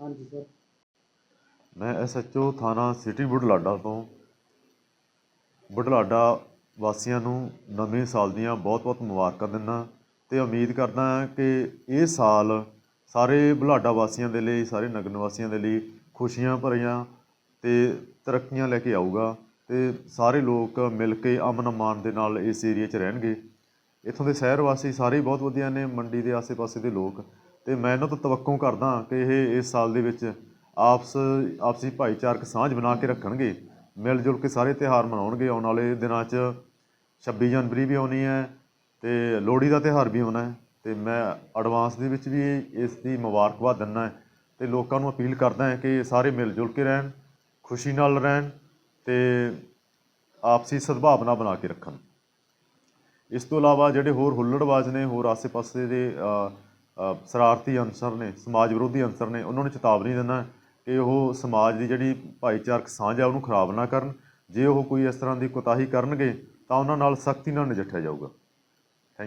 ਹਾਂਜੀ, ਸਰ। ਮੈਂ ਐਸਐਚਓ ਥਾਣਾ ਸਿਟੀ ਬੁਢਲਾਡਾ ਤੋਂ। ਬੁਢਲਾਡਾ ਵਾਸੀਆਂ ਨੂੰ ਨਵੇਂ ਸਾਲ ਦੀਆਂ ਬਹੁਤ-ਬਹੁਤ ਮੁਬਾਰਕਾਂ ਦਿੰਦਾ ਤੇ ਉਮੀਦ ਕਰਦਾ ਹਾਂ ਕਿ ਇਹ ਸਾਲ ਸਾਰੇ ਬੁਢਲਾਡਾ ਵਾਸੀਆਂ ਦੇ ਲਈ, ਸਾਰੇ ਨਗਰ ਨਿਵਾਸੀਆਂ ਦੇ ਲਈ ਖੁਸ਼ੀਆਂ ਭਰੀਆਂ ਤੇ ਤਰੱਕੀਆਂ ਲੈ ਕੇ ਆਊਗਾ ਤੇ ਸਾਰੇ ਲੋਕ ਮਿਲ ਕੇ ਅਮਨ ਅਮਾਨ ਦੇ ਨਾਲ ਇਸ ਏਰੀਆ 'ਚ ਰਹਿਣਗੇ। ਇੱਥੋਂ ਦੇ ਸ਼ਹਿਰ ਵਾਸੀ ਸਾਰੇ ਬਹੁਤ ਵਧੀਆ ਨੇ, ਮੰਡੀ ਦੇ ਆਸੇ-ਪਾਸੇ ਦੇ ਲੋਕ ਤੇ ਮੈਂ ਇਹਨਾਂ ਤੋਂ ਤਵੱਕੋਂ ਕਰਦਾ ਕਿ ਇਹ ਇਸ ਸਾਲ ਦੇ ਵਿੱਚ ਆਪਸ, ਆਪਸੀ ਭਾਈਚਾਰਕ ਸਾਂਝ ਬਣਾ ਕੇ ਰੱਖਣਗੇ, ਮਿਲ ਜੁਲ ਕੇ ਸਾਰੇ ਤਿਉਹਾਰ ਮਨਾਉਣਗੇ। ਆਉਣ ਵਾਲੇ ਦਿਨਾਂ 'ਚ 26 ਜਨਵਰੀ ਵੀ ਆਉਣੀ ਹੈ ਤੇ ਲੋਹੜੀ ਦਾ ਤਿਉਹਾਰ ਵੀ ਆਉਣਾ ਹੈ ਤੇ ਮੈਂ ਐਡਵਾਂਸ ਦੇ ਵਿੱਚ ਵੀ ਇਸ ਦੀ ਮੁਬਾਰਕਬਾਦ ਦਿੰਦਾ ਤੇ ਲੋਕਾਂ ਨੂੰ ਅਪੀਲ ਕਰਦਾ ਹਾਂ ਕਿ ਸਾਰੇ ਮਿਲ ਜੁਲ ਕੇ ਰਹਿਣ, ਖੁਸ਼ੀ ਨਾਲ ਰਹਿਣ ਤੇ ਆਪਸੀ ਸਦਭਾਵਨਾ ਬਣਾ ਕੇ ਰੱਖਣ। ਇਸ ਤੋਂ ਇਲਾਵਾ ਜਿਹੜੇ ਹੋਰ ਹੁੱਲੜਬਾਜ਼ ਨੇ ਹੋਰ ਆਸੇ-ਪਾਸੇ ਦੇ ਸ਼ਰਾਰਤੀ ਅਨਸਰ ਨੇ, ਸਮਾਜ ਵਿਰੋਧੀ ਅਨਸਰ ਨੇ, ਉਹਨਾਂ ਨੂੰ ਚੇਤਾਵਨੀ ਦਿੰਦਾ ਕਿ ਉਹ ਸਮਾਜ ਦੀ ਜਿਹੜੀ ਭਾਈਚਾਰਕ ਸਾਂਝ ਆ, ਉਹਨੂੰ ਖਰਾਬ ਨਾ ਕਰਨ। ਜੇ ਉਹ ਕੋਈ ਇਸ ਤਰ੍ਹਾਂ ਦੀ ਕੋਤਾਹੀ ਕਰਨਗੇ, ਤਾਂ ਉਹਨਾਂ ਨਾਲ ਸਖਤੀ ਨਾਲ ਨਜਿੱਠਿਆ ਜਾਊਗਾ।